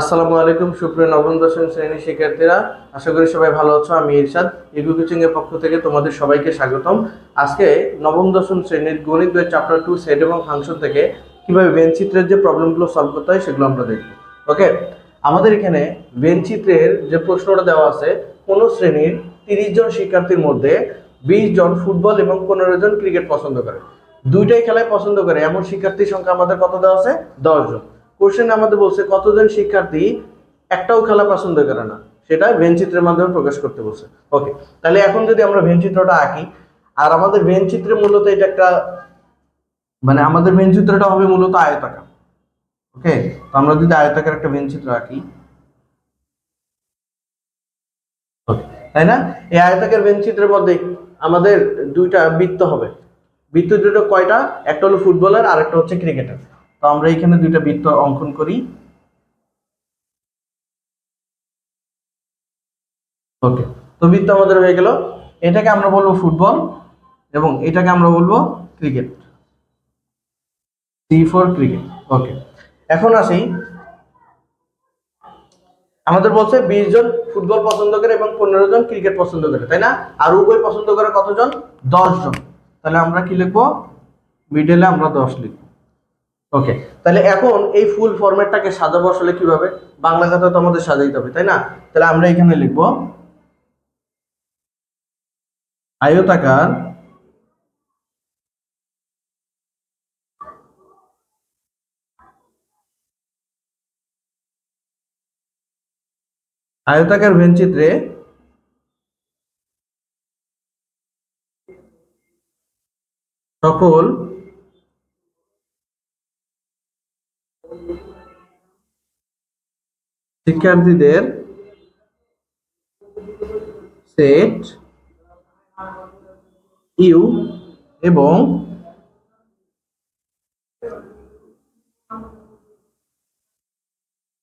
আসসালামু আলাইকুম, সুপ্রিয় নবম দশম শ্রেণির শিক্ষার্থীরা। আশা করি সবাই ভালো আছো, আমি ইরশাদ। ইগু কোচিং এর পক্ষ থেকে তোমাদের সবাইকে স্বাগতম। আজকে নবম দশম শ্রেণির গণিত বই চ্যাপ্টার টু সেট এবং ফাংশন থেকে কীভাবে বেন চিত্রের যে প্রবলেমগুলো সলভ করতে হয় সেগুলো আমরা দেখব। ওকে আমাদের এখানে বেন চিত্রের যে প্রশ্নটা দেওয়া আছে, কোন শ্রেণির তিরিশ জন শিক্ষার্থীর মধ্যে বিশ জন ফুটবল এবং পনেরো জন ক্রিকেট পছন্দ করে। দুইটাই খেলায় পছন্দ করে, এমন শিক্ষার্থীর সংখ্যা আমাদের কত দেওয়া আছে? দশ জন। কোশ্চেন আমাদের বলছে, কতজন শিক্ষার্থী একটাও খেলা পছন্দ করে না? সেটা ভেন চিত্রের মাধ্যমে প্রকাশ করতে বলছে। ওকে তাহলে এখন যদি আমরা ভেন চিত্রটা আঁকি, আর আমাদের ভেন চিত্রে মূলত এটা একটা মানে আমাদের ভেন চিত্রটা হবে মূলত আয়তাকার। ওকে তো আমরা যদি আয়তাকার একটা ভেন চিত্র আঁকি তাই না? এই আয়তাকার ভেন চিত্রের মধ্যে আমাদের দুইটা বৃত্ত হবে। বৃত্ত দুটো কয়টা? একটা হলো ফুটবলার আর একটা হচ্ছে ক্রিকেটার। তো আমরা এখানে দুইটা বৃত্ত অঙ্কন করি। ওকে তো বৃত্ত আমাদের হয়ে গেল। এটাকে আমরা বলব ফুটবল এবং এটাকে আমরা বলব cricket. C for cricket okay এখন আসি। আমাদের বলছে বিশ জন ফুটবল পছন্দ করে এবং পনেরো জন ক্রিকেট পছন্দ করে, তাই না? আর উভয় পছন্দ করে কতজন? দশ জন। তাহলে আমরা কি লিখব? মিডলে আমরা দশ লিখব। ওকে তাহলে এখন এই ফুল ফরম্যাটটাকে সাজাবো আসলে কীভাবে? বাংলা কথা তো আমাদের সাজাইতে হবে, তাই না? তাহলে আমরা এখানে লিখব, আয়তাকার আয়তাকার ভেনচিত্রে সকল শিক্ষার্থীদের সেট ইউ এবং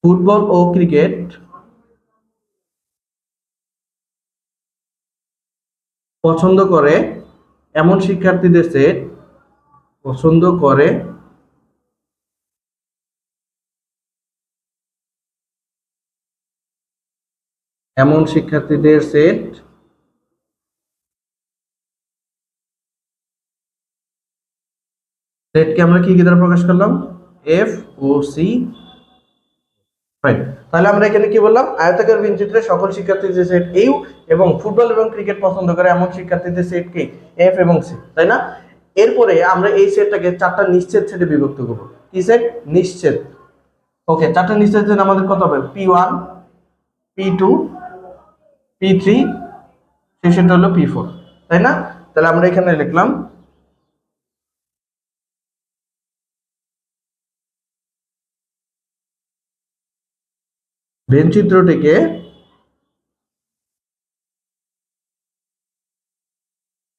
ফুটবল ও ক্রিকেট পছন্দ করে এমন শিক্ষার্থীদের সেট পছন্দ করে এমন শিক্ষার্থীদের সেট সেটকে আমরা কি কি দ্বারা প্রকাশ করলাম? এফ ও সি ফাইন তাহলে আমরা এখানে কি বললাম? আয়তাকার বিনচিত্রে সকল শিক্ষার্থীদের সেট ইউ এবং ফুটবল এবং ক্রিকেট পছন্দ করে এমন শিক্ষার্থীদের সেট কি? এফ এবং সি তাই না? এরপরে আমরা এই সেটটাকে চারটা নিশ্চেদ সেটে বিভক্ত করব। কি সেট? নিশ্চেদ। ওকে চারটা নিশ্চেদ আমাদের কত হবে? P one P two P three শেষেরটা হলো পি ফোর তাই না? তাহলে আমরা এখানে লিখলাম ভেন চিত্রটিকে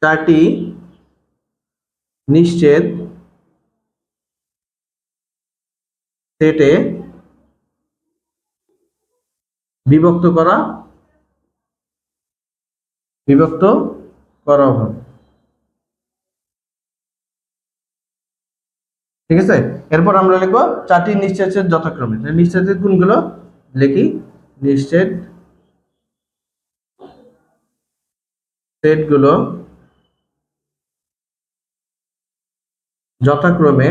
চারটি নিশ্চেদ সেটে বিভক্ত করা বিভক্ত করা হবে। ঠিক আছে? এরপর আমরা লিখব চারটি নিশ্চেদের যথাক্রমে। নিশ্চেদের গুণগুলো লিখি। নিশ্চেদ সেটগুলো যথাক্রমে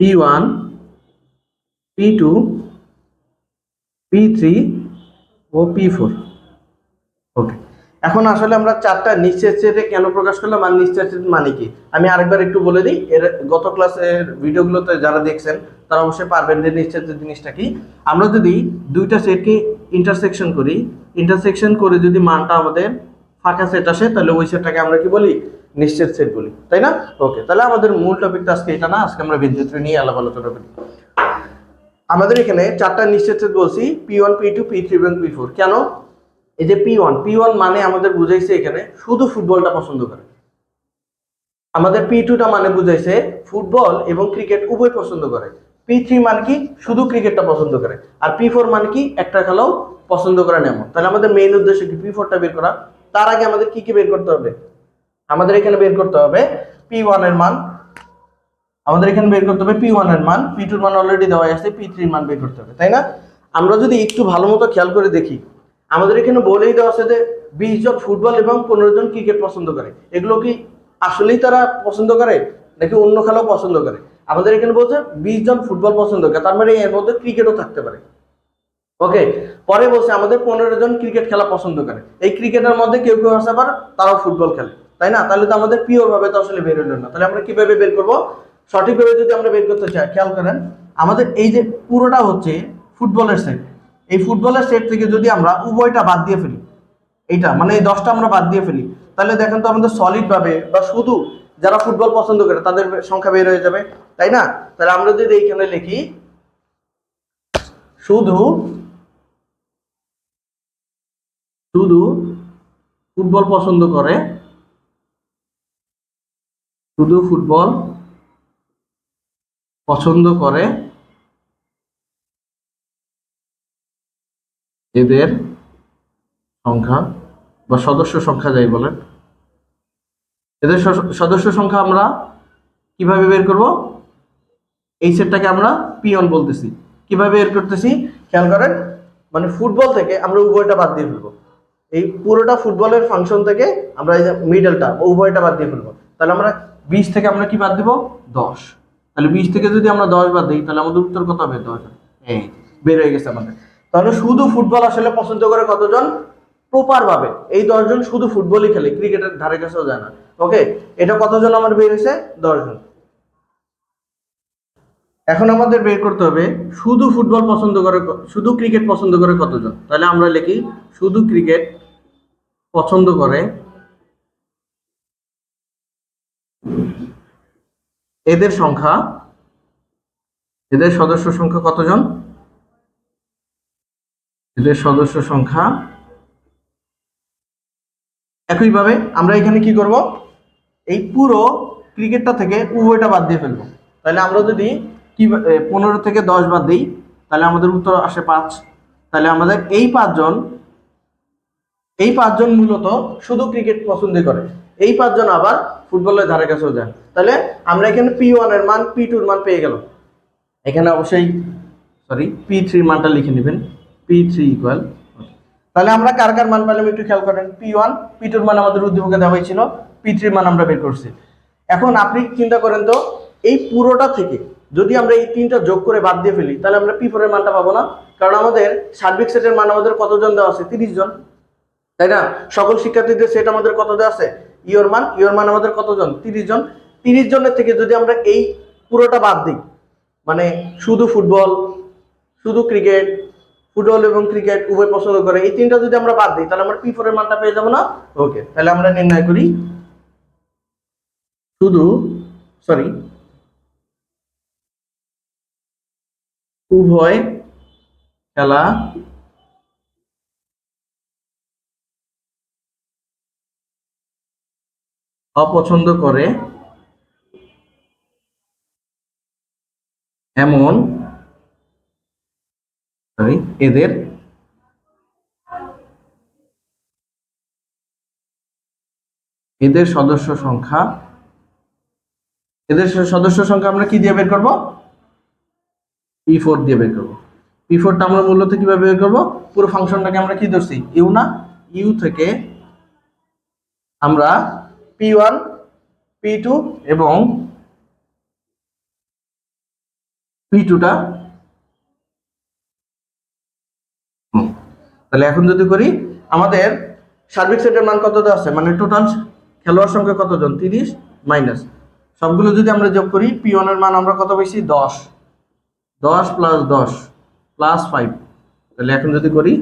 P one P two P three ও পি ফোর ওকে এখন আসলে আমরা চারটা নিশ্চয় সেটে কেন প্রকাশ করলাম আর নিশ্চয় সেট মানে কি? আমি আরেকবার একটু বলে দিই, এর গত ক্লাসের ভিডিওগুলোতে যারা দেখছেন, তারা অবশ্যই পারবেন যে নিশ্চয় জিনিসটা কি। আমরা যদি দুইটা সেটকে ইন্টারসেকশন করি ইন্টারসেকশন করে যদি মানটা আমাদের ফাঁকা সেট আসে, তাহলে ওই সেটটাকে আমরা কি বলি? নিশ্চিত সেট বলি। তাই না? ওকে তাহলে আমাদের মূল টপিকটা আজকে এটা না, আজকে আমরা বিদ্যুৎ নিয়ে আলাপ আলোচনা করি। আমাদের এখানে চারটা নিশ্চিত বলছি P one P two P three এবং পি ফোর কেন? এই যে পি ওয়ান পি ওয়ান মানে আমাদের বুঝাইছে এখানে শুধু ফুটবলটা পছন্দ করে। আমাদের পি টুটা মানে বুঝাইছে ফুটবল এবং ক্রিকেট উভয় পছন্দ করে। পি থ্রি মানে কি? শুধু ক্রিকেটটা পছন্দ করে। আর পি ফোর মানে কি? একটা খেলাও পছন্দ করে না এমন। তাহলে আমাদের মেইন উদ্দেশ্য কি? পি ফোরটা বের করা। তার আগে আমাদের কি কি বের করতে হবে? আমাদের এখানে বের করতে হবে পি ওয়ানের মান। আমাদের এখানে বের করতে হবে পি ওয়ানের মান। পি টুর মান অলরেডি দেওয়া আছে পি থ্রির মান বের করতে হবে, তাই না? আমরা যদি একটু ভালো মতো খেয়াল করে দেখি, আমাদের এখানে বলেই দেওয়া আছে যে বিশ জন ফুটবল এবং পনেরো জন ক্রিকেট পছন্দ করে। এগুলো কি আসলেই তারা পছন্দ করে, নাকি অন্য খেলাও পছন্দ করে? আমাদের এখানে বলছে বিশ জন ফুটবল পছন্দ করে, তার মানে এর মধ্যে ক্রিকেটও থাকতে পারে। ওকে, পরে বলছে আমাদের পনেরো জন ক্রিকেট খেলা পছন্দ করে। এই ক্রিকেটের মধ্যে কেউ কেউ আছে আবার, তারাও ফুটবল খেলে, তাই না? তাহলে তো আমাদের পিওর ভাবে তো আসলে বের হলো না। তাহলে আমরা কীভাবে বের করব? সঠিকভাবে যদি আমরা বের করতে চাই, খেয়াল করেন, আমাদের এই যে পুরোটা হচ্ছে ফুটবলের সেট। এই ফুটবলের সেট থেকে যদি আমরা উভয়টা বাদ দিয়ে ফেলি, এইটা মানে এই দশটা আমরা বাদ দিয়ে ফেলি, তাহলে দেখেন তো আমাদের সলিড ভাবে, বা শুধু যারা ফুটবল পছন্দ করে, তাদের সংখ্যা বের হয়ে যাবে, তাই না? তাহলে আমরা যদি এইখানে লিখি, শুধু শুধু ফুটবল পছন্দ করে, শুধু ফুটবল পছন্দ করে এদের সংখ্যা বা সদস্য সংখ্যা যাই বলেন। এদের সদস্য সংখ্যা আমরা কীভাবে বের করব? এই সেটটাকে আমরা পিয়ন বলতেছি। কীভাবে বের করতেছি? খেয়াল করেন মানে ফুটবল থেকে আমরা উভয়টা বাদ দিয়ে ফেলব। এই পুরোটা ফুটবলের ফাংশন থেকে আমরা এই যে মিডলটা উভয়টা বাদ দিয়ে ফেলব। তাহলে আমরা বিশ থেকে আমরা কি বাদ দিব? দশ। তাহলে বিশ থেকে যদি আমরা দশ বাদ দিই তাহলে আমাদের উত্তর কত হবে? দশ। এই বের হয়ে গেছে আমাদের। তাহলে শুধু ফুটবল আসলে পছন্দ করে কতজন? প্রপার ভাবে এই দশজন শুধু ফুটবলই খেলে ক্রিকেটের ধারে কাছেও যায় না। ওকে এটা কতজন আমার বের হয়েছে? দশজন। এখন আমাদের বের করতে হবে শুধু ফুটবল পছন্দ করে শুধু ক্রিকেট পছন্দ করে কতজন? তাহলে আমরা লিখি শুধু ক্রিকেট পছন্দ করে এদের সংখ্যা, এদের সদস্য সংখ্যা কতজন? এদের সদস্য সংখ্যা একইভাবে আমরা এখানে কি করব? এই পুরো ক্রিকেটটা থেকে উভয়টা বাদ দিয়ে ফেলব। তাহলে আমরা যদি কি পনেরো থেকে দশ বাদ দিই, তাহলে আমাদের উত্তর আসে পাঁচ। তাহলে আমাদের এই পাঁচজন এই পাঁচজন মূলত শুধু ক্রিকেট পছন্দ করে। এই পাঁচজন আবার ফুটবলের ধারে কাছেও যায়। তাহলে আমরা এখানে পি ওয়ানের মান পি টুর মান পেয়ে গেল এখানে অবশ্যই সরি পি থ্রির মানটা লিখে নেবেন। পি থ্রি ইকুয়াল তাহলে আমরা কার কার মান পেলাম একটু খেয়াল করেন। পি ওয়ান পি টুর মান আমাদের উদ্দীপকে দেওয়া হয়েছিল। পি থ্রির মান আমরা বের করছি। এখন আপনি চিন্তা করেন তো, এই পুরোটা থেকে যদি আমরা এই তিনটা যোগ করে বাদ দিয়ে ফেলি, তাহলে আমরা পি ফোরের মানটা পাবো না। কারণ আমাদের সার্বিক সেটের মান আমাদের কতজন দেওয়া আছে? তিরিশ জন। তাই না? সকল শিক্ষার্থীদের সেট আমাদের কত দেওয়া আছে? ইয়র মান ইয়র মান আমাদের কতজন? তিরিশ জন। তিরিশ জনের থেকে যদি আমরা এই পুরোটা বাদ দিই মানে শুধু ফুটবল, শুধু ক্রিকেট, ফুটবল এবং ক্রিকেট উভয় পছন্দ করে, এই তিনটা যদি আমরা বাদ দিই, তাহলে আমরা পি ফোর এর মানটা পেয়ে যাব না? ওকে তাহলে আমরা নির্ণয় করি, শুধু সরি উভয় খেলা অপছন্দ করে এমন এদের এদের সদস্য সংখ্যা, এদের সদস্য সংখ্যা আমরা কি দিয়ে বের করব? পি ফোর দিয়ে বের করব। পি ফোরটা আমরা মূলত কীভাবে বের করব? পুরো ফাংশনটাকে আমরা কি ধরছি? ইউ না? ইউ থেকে আমরা পি ওয়ান পি টু এবং পি টুটা তাহলে এখন যদি করি, আমাদের সার্বিক সেটের মান কত আছে? মানে টোটাল খেলোয়াড় সংখ্যা কতজন? তিরিশ মাইনাস সবগুলো যদি আমরা যোগ করি পি ওয়ানের মান আমরা কত পেয়েছি দশ। দশ প্লাস দশ প্লাস ফাইভ তাহলে এখন যদি করি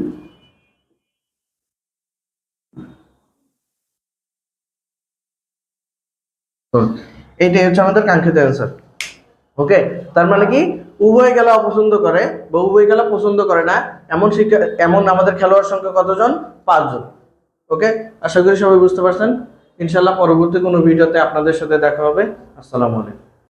তো এইটাই হচ্ছে আমাদের কাঙ্ক্ষিত অ্যান্সার ওকে তার মানে কি? উভয় খেলা অপছন্দ করে বা উভয় খেলা পছন্দ করে না। এমন শিক্ষা, এমন আমাদের খেলোয়াড় সংখ্যা কতজন? পাঁচজন। ওকে আশা করি সবাই বুঝতে পারছেন। ইনশাল্লাহ পরবর্তী কোনো ভিডিওতে আপনাদের সাথে দেখা হবে। আসসালামু আলাইকুম।